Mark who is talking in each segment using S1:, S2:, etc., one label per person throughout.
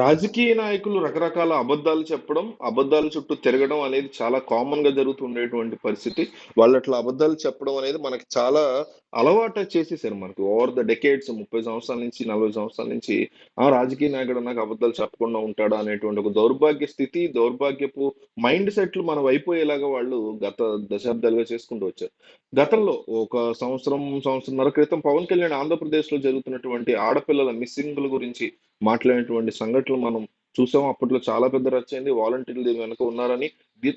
S1: రాజకీయ నాయకులు రకరకాల అబద్ధాలు చెప్పడం, అబద్ధాల చుట్టూ తిరగడం అనేది చాలా కామన్గా జరుగుతుండేటువంటి పరిస్థితి. వాళ్ళట్లా అబద్ధాలు చెప్పడం అనేది మనకి చాలా అలవాటు చేసేసారు మనకి. ఓవర్ ద డెకేడ్స్ 30 సంవత్సరాల నుంచి, 40 సంవత్సరాల నుంచి ఆ! రాజకీయ నాయకుడు నాకు అబద్ధాలు చెప్పకుండా ఉంటాడా అనేటువంటి ఒక దౌర్భాగ్య స్థితి, దౌర్భాగ్యపు మైండ్ సెట్‌లు మనం అయిపోయేలాగా వాళ్ళు గత దశాబ్దాలుగా చేసుకుంటూ వచ్చారు. గతంలో ఒక సంవత్సరం, సంవత్సరంన్నర క్రితం పవన్ కళ్యాణ్ ఆంధ్రప్రదేశ్‌లో జరుగుతున్నటువంటి ఆడపిల్లల మిస్సింగ్‌ల గురించి మాట్లాడినటువంటి సంఘటనలు మనం చూసాం. అప్పట్లో చాలా పెద్ద రచ్చ అయింది. వాలంటీర్లు దీని వెనక ఉన్నారని.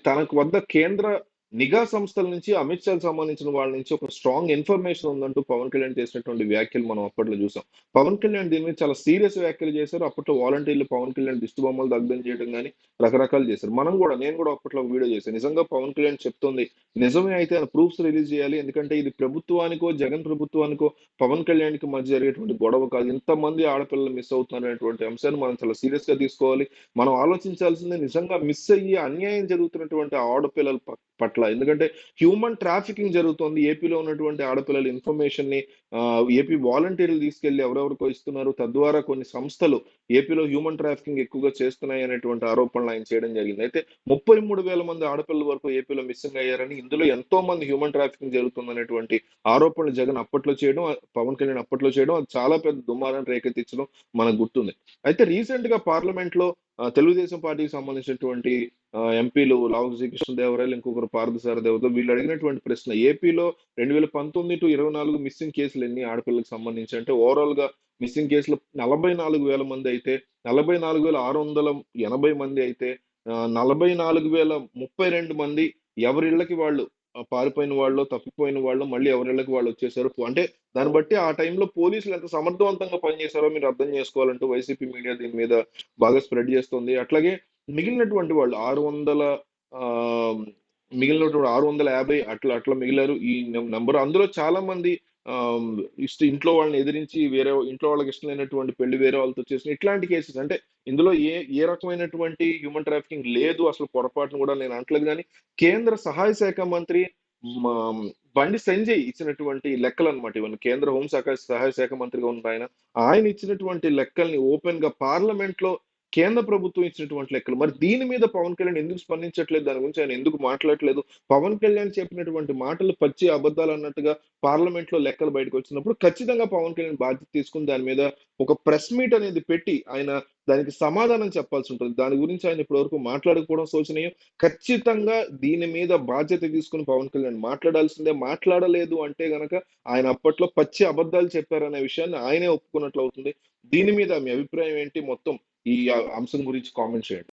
S1: తనకు వద్ద కేంద్ర నిఘా సంస్థల నుంచి, అమిత్ షాకి సంబంధించిన వాళ్ళ నుంచి ఒక స్ట్రాంగ్ ఇన్ఫర్మేషన్ ఉందంటూ పవన్ కళ్యాణ్ చేసినటువంటి వ్యాఖ్యలు మనం అప్పట్లో చూసాం. పవన్ కళ్యాణ్ దీని మీద చాలా సీరియస్ వ్యాఖ్యలు చేశారు. అప్పట్లో వాలంటీర్లు పవన్ కళ్యాణ్ దిష్టిబొమ్మలు దగ్ధం చేయడం కానీ రకరకాలు చేశారు. మనం కూడా నేను కూడా అప్పట్లో వీడియో చేశాను. నిజంగా పవన్ కళ్యాణ్ చెప్తుంది నిజమే అయితే ఆయన ప్రూఫ్స్ రిలీజ్ చేయాలి. ఎందుకంటే ఇది ప్రభుత్వానికో, జగన్ ప్రభుత్వానికో, పవన్ కళ్యాణ్‌కి మధ్య జరిగేటువంటి గొడవ కాదు. ఇంతమంది ఆడపిల్లలు మిస్ అవుతున్నారనేటువంటి అంశాన్ని మనం చాలా సీరియస్‌గా తీసుకోవాలి. మనం ఆలోచించాల్సింది నిజంగా మిస్ అయ్యి అన్యాయం జరుగుతున్నటువంటి ఆడపిల్లల పట్ల పట్ల. ఎందుకంటే హ్యూమన్ ట్రాఫికింగ్ జరుగుతోంది. ఏపీలో ఉన్నటువంటి ఆడపిల్లల ఇన్ఫర్మేషన్ని ఏపీ వాలంటీర్లు తీసుకెళ్ళి ఎవరెవరికో ఇస్తున్నారు. తద్వారా కొన్ని సంస్థలు ఏపీలో హ్యూమన్ ట్రాఫికింగ్ ఎక్కువగా చేస్తున్నాయి అనేటువంటి ఆరోపణలు ఆయన చేయడం జరిగింది. అయితే 33,000 మంది ఆడపిల్లల వరకు ఏపీలో మిస్సింగ్ అయ్యారని, ఇందులో ఎంతో మంది హ్యూమన్ ట్రాఫికింగ్ జరుగుతుందనేటువంటి ఆరోపణలు జగన్ అప్పట్లో చేయడం, పవన్ కళ్యాణ్ అప్పట్లో చేయడం అది చాలా పెద్ద దుమారాన్ని రేకెత్తించడం మనకు గుర్తుంది. అయితే రీసెంట్గా పార్లమెంట్లో తెలుగుదేశం పార్టీకి సంబంధించినటువంటి ఎంపీలు లావుజీ కృష్ణదేవరాయలు, ఇంకొకరు పార్థసారథి దేవత వీళ్ళు అడిగినటువంటి ప్రశ్న ఏపీలో 2019-24 మిస్సింగ్ కేసులు ఎన్ని ఆడపిల్లలకు సంబంధించి అంటే ఓవరాల్గా మిస్సింగ్ కేసులు 44,000 మంది అయితే 44,680 మంది అయితే నలభై నాలుగు వేల ముప్పై రెండు మంది ఎవరిళ్ళకి వాళ్ళు పారిపోయిన వాళ్ళు తప్పిపోయిన వాళ్ళు మళ్ళీ ఎవరిళ్ళకి వాళ్ళు వచ్చేసారు. అంటే దాన్ని బట్టి ఆ టైంలో పోలీసులు ఎంత సమర్థవంతంగా పనిచేశారో మీరు అర్థం చేసుకోవాలంటూ వైసీపీ మీడియా దీని మీద బాగా స్ప్రెడ్ చేస్తుంది. అట్లాగే మిగిలినటువంటి వాళ్ళు ఆరు వందల మిగిలినటువంటి 650 అట్లా అట్లా మిగిలారు. ఈ నెంబర్ అందులో చాలా మంది ఇష్ట ఇంట్లో వాళ్ళని ఎదిరించి వేరే ఇంట్లో వాళ్ళకి ఇష్టం లేనటువంటి పెళ్ళి వేరే వాళ్ళతో చేసిన ఇట్లాంటి కేసెస్ అంటే ఇందులో ఏ ఏ రకమైనటువంటి హ్యూమన్ ట్రాఫికింగ్ లేదు. అసలు పొరపాటున కూడా నేను అంటలేదు కానీ కేంద్ర సహాయ శాఖ మంత్రి మా బండి సంజయ్ ఇచ్చినటువంటి లెక్కలన్నమాట ఇవన్నీ. కేంద్ర హోంశాఖ సహాయ శాఖ మంత్రిగా ఉన్న ఆయన ఆయన ఇచ్చినటువంటి లెక్కల్ని ఓపెన్గా పార్లమెంట్‌లో కేంద్ర ప్రభుత్వం ఇచ్చినటువంటి లెక్కలు. మరి దీని మీద పవన్ కళ్యాణ్ ఎందుకు స్పందించట్లేదు? దాని గురించి ఆయన ఎందుకు మాట్లాడట్లేదు? పవన్ కళ్యాణ్ చెప్పినటువంటి మాటలు పచ్చి అబద్ధాలు అన్నట్టుగా పార్లమెంట్‌లో లెక్కలు బయటకు వచ్చినప్పుడు ఖచ్చితంగా పవన్ కళ్యాణ్ బాధ్యత తీసుకొని దాని మీద ఒక ప్రెస్ మీట్ అనేది పెట్టి ఆయన దానికి సమాధానం చెప్పాల్సి ఉంటుంది. దాని గురించి ఆయన ఇప్పటివరకు మాట్లాడకపోవడం శోచనీయం. ఖచ్చితంగా దీని మీద బాధ్యత తీసుకుని పవన్ కళ్యాణ్ మాట్లాడాల్సిందే. మాట్లాడలేదు అంటే గనక ఆయన అప్పట్లో పచ్చి అబద్ధాలు చెప్పారనే విషయాన్ని ఆయనే ఒప్పుకున్నట్లు అవుతుంది. దీని మీద మీ అభిప్రాయం ఏంటి? మొత్తం ఈ అంశం గురించి కామెంట్ చేయండి.